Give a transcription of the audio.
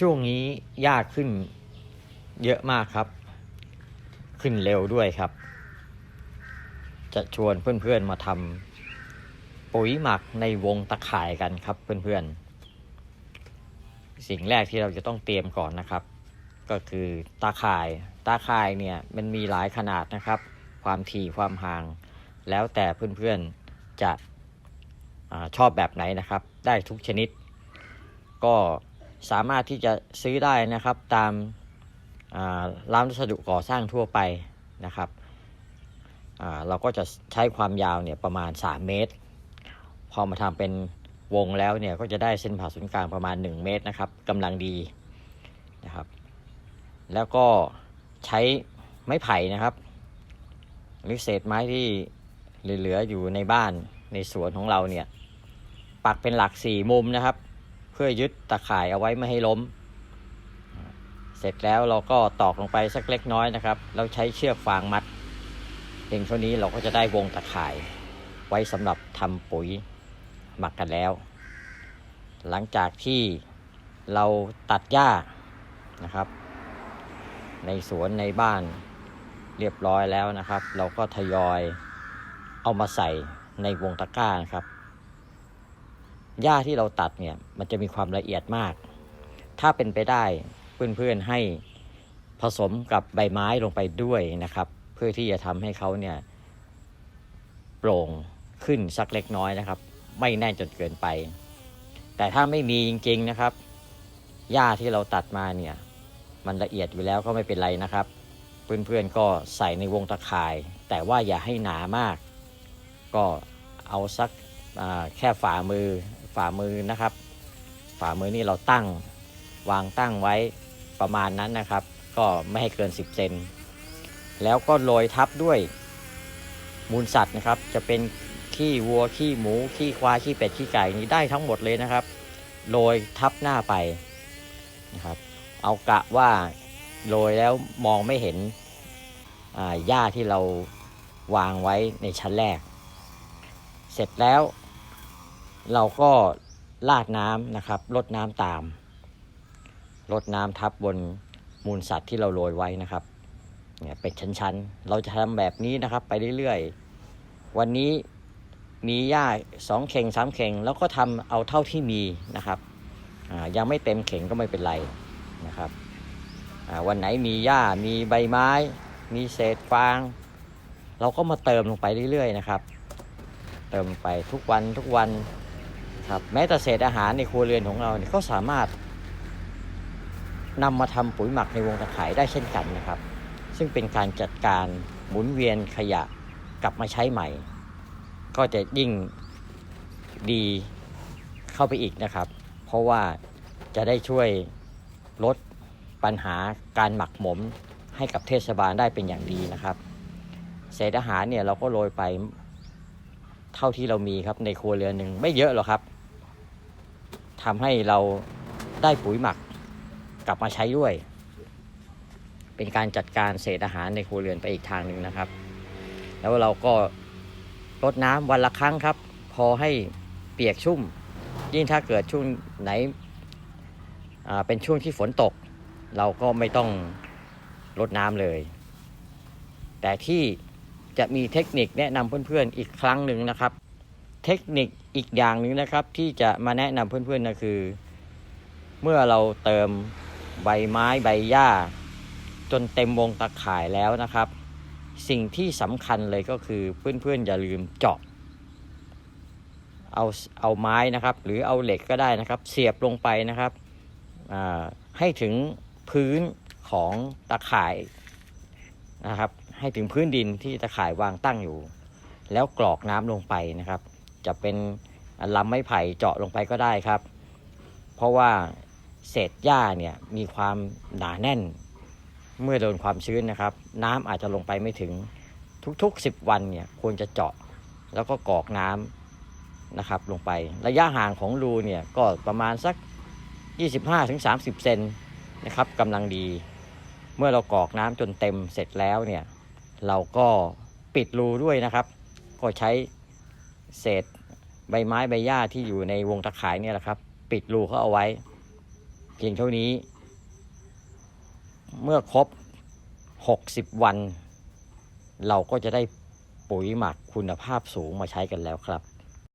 ช่วงนี้ยากขึ้นเยอะมากครับ ขึ้นเร็วด้วยครับ จะชวนเพื่อนๆมาทำปุ๋ยหมักในวงตะข่ายกันครับ เพื่อนๆ สิ่งแรกที่เราจะต้องเตรียมก่อนนะครับ ก็คือตาข่าย ตาข่ายเนี่ยมันมีหลายขนาดนะครับ ความถี่ความห่าง แล้วแต่เพื่อนๆจะอชอบแบบไหนนะครับ ได้ทุกชนิด ก็ สามารถที่จะซื้อได้นะครับตามอ่าร้านวัสดุก่อสร้างทั่วไปนะครับเราก็จะใช้ความยาวเนี่ยประมาณ 3 เมตร พอมาทำเป็นวงแล้วเนี่ยก็จะได้เส้นผ่าศูนย์กลางประมาณ 1 เมตรนะครับกำลังดีนะครับ แล้วก็ใช้ไม้ไผ่นะครับหรือเศษไม้ที่เหลือๆอยู่ในบ้านในสวนของเราเนี่ย ปักเป็นหลักสี่มุมนะครับ พื่อยึดตะข่ายเอาไว้ไม่ให้ล้ม เสร็จแล้วเราก็ตอกลงไปสักเล็กน้อยนะครับเราใช้เชือกฟางมัดเพียงเท่านี้เราก็จะได้วงตะข่าย ไว้สำหรับทำปุ๋ยหมักกันแล้ว หลังจากที่เราตัดหญ้านะครับ ในสวนในบ้านเรียบร้อยแล้วนะครับ เราก็ทยอยเอามาใส่ในวงตะกร้านะครับ หญ้าที่เราตัดเนี่ยมันจะมีความละเอียดมาก ถ้าเป็นไปได้เพื่อนๆให้ผสมกับใบไม้ลงไปด้วยนะครับ เพื่อที่จะทำให้เขาเนี่ยโปร่งขึ้นสักเล็กน้อยนะครับ ไม่แน่นจนเกินไป แต่ถ้าไม่มีจริงๆนะครับหญ้าที่เราตัดมาเนี่ย มันละเอียดอยู่แล้วก็ไม่เป็นไรนะครับ เพื่อนๆก็ใส่ในวงตะข่าย แต่ว่าอย่าให้หนามาก ก็เอาสักแค่ฝ่ามือ ฝ่ามือนะครับ ฝ่ามือนี่เราตั้งวางตั้งไว้ประมาณนั้นนะครับ ก็ไม่ให้เกิน 10 เซนแล้วก็โรยทับด้วยมูลสัตว์นะครับ จะเป็นขี้วัวขี้หมูขี้ควายขี้เป็ดขี้ไก่นี้ได้ทั้งหมดเลยนะครับโรยทับหน้าไปนะครับ เอากะว่าโรยแล้วมองไม่เห็นหญ้าที่เราวางไว้ในชั้นแรก เสร็จแล้ว เราก็ลาดน้ำนะครับลดน้ำตามลดน้ำทับบนมูลสัตว์ที่เราโรยไว้นะครับเนี่ยเป็นชั้นๆ เราจะทำแบบนี้นะครับ ไปเรื่อยๆ วันนี้มีหญ้าสองเข่งสามเข่งแล้วก็ทำเอาเท่าที่มีนะครับยังไม่เต็มเข่งก็ไม่เป็นไรนะครับวันไหนมีหญ้ามีใบไม้ มีเศษฟาง เราก็มาเติมลงไปเรื่อยๆนะครับ เติมไปทุกวันทุกวัน ครับแม้แต่เศษอาหารในครัวเรือนของเราเนี่ยก็สามารถนำมาทำปุ๋ยหมักในวงตะข่ายได้เช่นกันนะครับ ซึ่งเป็นการจัดการหมุนเวียนขยะกลับมาใช้ใหม่ ก็จะยิ่งดีเข้าไปอีกนะครับ เพราะว่าจะได้ช่วยลดปัญหาการหมักหมมให้กับเทศบาลได้เป็นอย่างดีนะครับ เศษอาหารเนี่ยเราก็โรยไปเท่าที่เรามีครับในครัวเรือนหนึ่งไม่เยอะหรอกครับ ทำให้เราได้ปุ๋ยหมักกลับมาใช้ด้วย เป็นการจัดการเศษอาหารในครัวเรือนไปอีกทางหนึ่งนะครับ แล้วเราก็รดน้ำวันละครั้งครับ พอให้เปียกชุ่ม ยิ่งถ้าเกิดช่วงไหนเป็นช่วงที่ฝนตก เราก็ไม่ต้องรดน้ำเลย แต่ที่จะมีเทคนิคแนะนำเพื่อนๆอีกครั้งหนึ่งนะครับ เทคนิคอีกอย่างหนึ่งนะครับ ที่จะมาแนะนำเพื่อนๆก็คือ เมื่อเราเติมใบไม้ใบหญ้า จนเต็มวงตะข่ายแล้วนะครับ สิ่งที่สำคัญเลยก็คือเพื่อนๆอย่าลืมเจาะเอาเอาไม้นะครับ หรือเอาเหล็กก็ได้นะครับ เสียบลงไปนะครับให้ถึงพื้นของตะข่ายนะครับ ให้ถึงพื้นดินที่ตะข่ายวางตั้งอยู่ แล้วกรอกน้ำลงไปนะครับ จะเป็นลำไม้ไผ่เจาะลงไปก็ได้ครับ เพราะว่าเศษหญ้าเนี่ยมีความหนาแน่น เมื่อโดนความชื้นนะครับ น้ำอาจจะลงไปไม่ถึงทุกๆ 10 วันเนี่ยควรจะเจาะแล้วก็กอกน้ำนะครับลงไประยะห่างของรูเนี่ยก็ประมาณสัก 25-30 เซนนะครับกำลังดี เมื่อเรากอกน้ำจนเต็มเสร็จแล้วเนี่ยเราก็ปิดรูด้วยนะครับ ก็ใช้เศษ ใบไม้ใบหญ้าที่อยู่ในวงตะข่ายเนี่ยแหละครับ ปิดรูเขาเอาไว้เพียงเท่านี้ เมื่อครบ 60 วัน เราก็จะได้ปุ๋ยหมักคุณภาพสูงมาใช้กันแล้วครับ